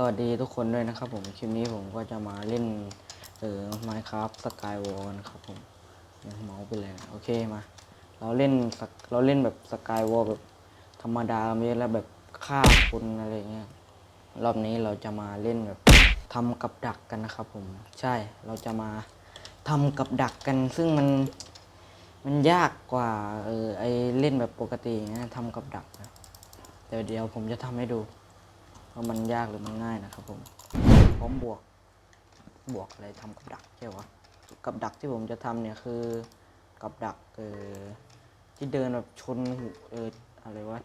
สวัสดีทุกคนด้วยนะครับผมคลิปนี้ผมก็จะมาเล่นเออ Minecraft Skywall นะครับผมเนี่เมาส์ไปเลยนะโอเคมา เราเล่นเราเล่นแบบ Skywall แบบธรรมดาไม่ใช่แล้วแบบฆ่าคนอะไรเงี้ยรอบนี้เราจะมาเล่นแบบทำกับดักกันนะครับผมใช่เราจะมาทำกับดักกัน ซึ่งมันมันยากกว่าเออไอเล่นแบบปกตินะทำกับดักนะเดี๋ยวเดี๋ยวผมจะทำให้ดู ว่ามันยากหรือมันง่ายนะครับผมพร้อมบวกบวกอะไรทำกับดักใช่ปะกับดักที่ผมจะทำเนี่ยคือกับดักเออที่เดินแบบชนหูเอออะไรวะ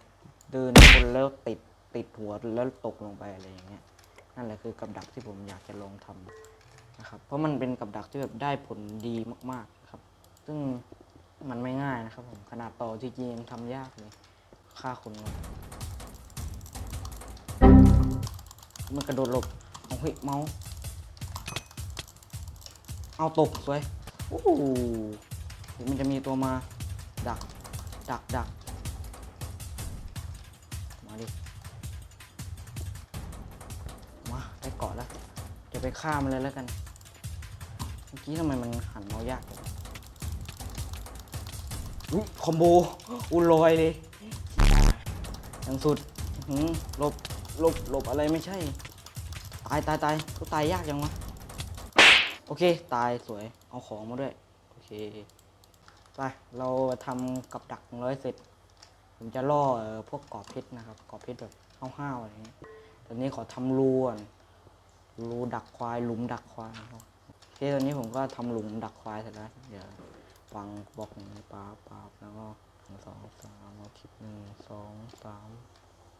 เดินชนแล้วติดติดหัวแล้วตกลงไปอะไรอย่างเงี้ยนั่นแหละคือกับดักที่ผมอยากจะลองทำนะครับ เพราะมันเป็นกับดักที่แบบได้ผลดีมากๆนะครับ ซึ่งมันไม่ง่ายนะครับผมขนาดต่อจริงยังทำยากเลยฆ่าคน มันกระโดดหลบเอาเฮ้ยเมาส์เอาตกสวยโอ้โหมันจะมีตัวมา ดัก ดักดักมาดิ มาได้เกาะแล้วเดี๋ยวไปฆ่ามันเลยแล้วกัน เมื่อกี้ทำไมมันหันเมายากอุ้ยคอมโบ อุลอยเลยอย่างสุดหือหลบ หลบหลบอะไรไม่ใช่ ตายตายตายก็ตายยากจังวะ โอเค ตายสวย เอาของมาด้วย โอเค ไป เราทำกับดักของร้อยเสร็จ ผมจะล่ออพวกกอบเพชรนะครับ กอบเพชรแบบห้าวๆอะไรอย่างเงี้ยตอนนี้ขอทำรูก่อนรูดักควาย หลุมดักควายโอเคตอนนี้ผมก็ทำหลุมดักควายเสร็จแล้ว เดี๋ยววางบล็อกอย่งนี้ป๊าป๊าแล้วก็หนึ่งสองสามเอาคลิปหนึ่งสองสาม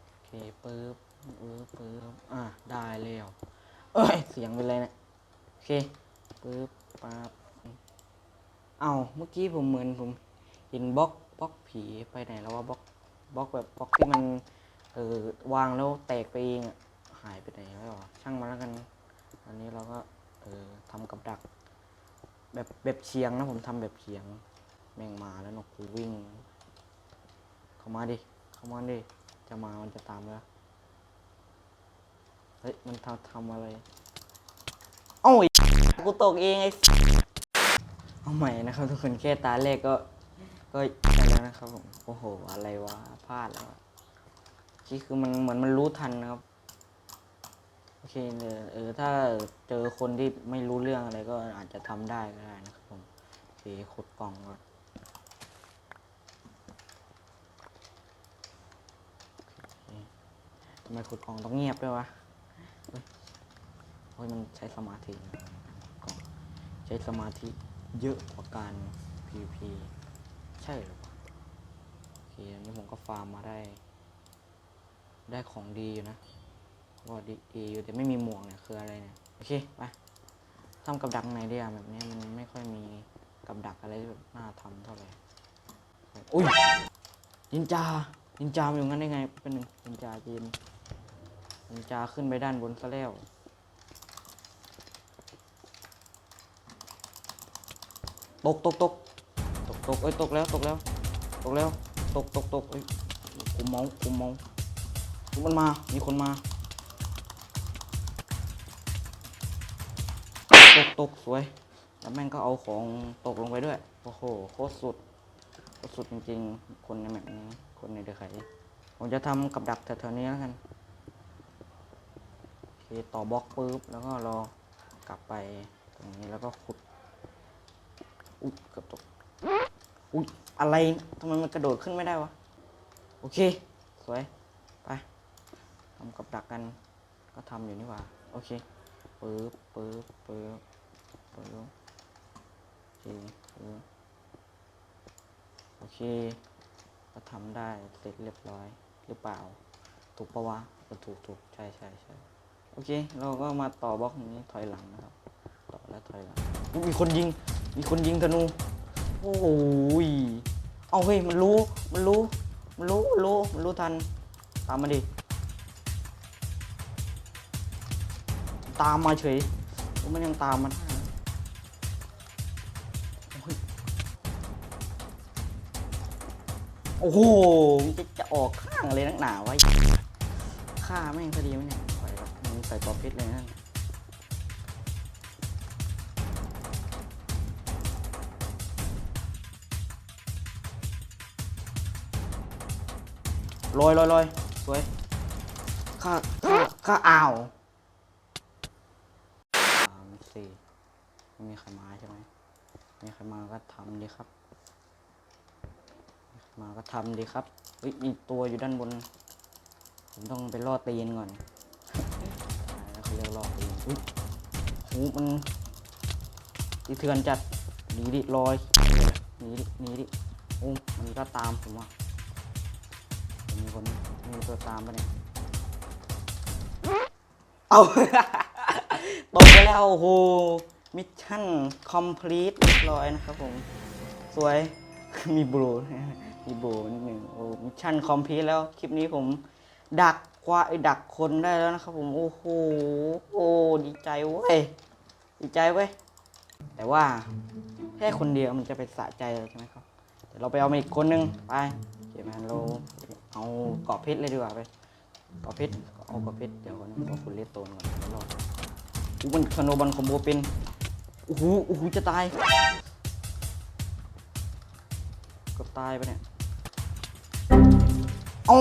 โอเคปึ๊บ ปึ๊บปึ๊บอะได้แล้ว เอ้ย เสียงเป็นไรเนี่ยโอเคปึ๊บปั๊บเอาเมื่อกี้ผมเหมือนผมเห็นบล็อกบล็อกผีไปไหนแล้วว่าบล็อกบล็อกแบบบล็อกที่มันเออวางแล้วแตกไปเองอะหายไปไหนแล้ววะช่างมาแล้วกันอันนี้เราก็เออทำกับดัก แบบแบบเฉียงนะผมทำแบบเฉียง แม่งมาแล้วนกกูวิ่ง เข้ามาดิ เข้ามาดิ จะมามันจะตามแล้ว เฮ้ย มันทำทำอะไรเอ้าไอ้กูตกเองไอ้เอาใหม่นะครับทุกคนแค่ตาแรกก็ก็ไปแล้วนะครับผมโอ้โห อะไรวะพลาดแล้วอะที่คือมันเหมือนมันรู้ทันนะครับ โอเคเออเออถ้าเจอคนที่ไม่รู้เรื่องอะไรก็อาจจะทำได้ก็ได้นะครับผมโอเคขุดกล่องก่อนทำไมขุดกล่องต้องเงียบด้วยวะเฮ้ย เฮ้ยมันใช้สมาธิใช้สมาธิเยอะกว่าการ PVP ใช่หรือเปล่าโอเคอันนี้ผมก็ฟาร์มมาได้ ได้ของดีอยู่นะก็ดีดีอยู่แต่ไม่มีหมวกเนี่ยคืออะไรเนี่ยโอเคไปทำกับดักไหนดีอะแบบนี้มันไม่ค่อยมีกับดักอะไรแบบน่าทำเท่าไหร่อุ้ยนินจานินจามาอยู่งั้นได้ไงเป็นหนึ่งนินจาจีนนินจาขึ้นไปด้านบนซะแล้ว ตกตกตกตกตกเอ้ยตกแล้วตกแล้วตกแล้วตกตกตกเอ้ยคุมเมาส์คุมเมามันมามีคนมาตกตกสวยแล้วแม่งก็เอาของตกลงไปด้วยโอ้โหโคตรสุดก็สุดจริงๆ คนในแบบนี้คนในเดือไขผมจะทำกับดักแถวๆนี้แล้วกันโอเคต่อบล็อกปุ๊บแล้วก็รอกลับไปตรงนี้แล้วก็ขุด อุ๊ยเกือบตก อุ๊ยอะไรทำไมมันกระโดดขึ้นไม่ได้วะ โอเค สวย ไปทำกับดักกัน ก็ทำอยู่นี่หว่า โอเคปึ๊บปึ๊บปึ๊บปึ๊บโอเคปึ๊บโอเค ก็ทำได้เสร็จเรียบร้อย หรือเปล่า ถูกปะวะถูกถูกใช่ใช่ใช่โอเค เราก็มาต่อบล็อกนี้ถอยหลังนะครับ ต่อแล้วถอยหลังมีคนยิง มีคนยิงธนู โอ้โหยเอาเฮ้ยมันรู้ มันรู้ มันรู้ มันรู้ มันรู้ทัน ตามมาดิ ตามมาเฉยมันยังตามมันโอ้โหจะจะออกข้างอะไรนักหนาไวะฆ่าแม่งพอดีไหมเนี่ยปล่ใส่กรอบเพชรเลยนั่น ลอยลอยลอยสวยข้าข้าข้าอ้าวสามสี่ไม่มีใครมาใช่ไหมไม่มีใครมาก็ทำดีครับไม่มีใครมาก็ทำดีครับเฮ้ยมีตัวอยู่ด้านบน ผมต้องไปล่อตีนก่อนแล้วเขาเรียกล่อตีนอุ๊ยหูมันตีเถื่อนจัดหนีดิลอยหนีดิหนีดิโอ้มันก็ตามผมว่ะ มีคนมีตัวตามปะเนี่ย เอา ตกไปแล้วโอ้โห มิชชั่นคอมพลีทเรียบร้อยนะครับผม สวย มีบลูมีบลูนิดหนึ่งโอ้ มิชชั่นคอมพลีทแล้ว คลิปนี้ผม ดักควายดักคนได้แล้วนะครับผม โอ้โห โอ้ ดีใจเว้ย ดีใจเว้ย แต่ว่าแค่คนเดียวมันจะไปสะใจเลยใช่ไหมครับ เดี๋ยวเราไปเอามาอีกคนนึง ไปเดี๋ยวมันเรา เอาเกาะเพชรเลยดีกว่าไปเกาะเพชรเอาเกาะเพชรเดี๋ยวก่อนนะขอคุณเลสโตนก่อนแล้วรอดอู้มันคโนบอลคอมโบเป็นโอ้โหโอ้โหจะตายก็ตายไปเนี่ยโอ้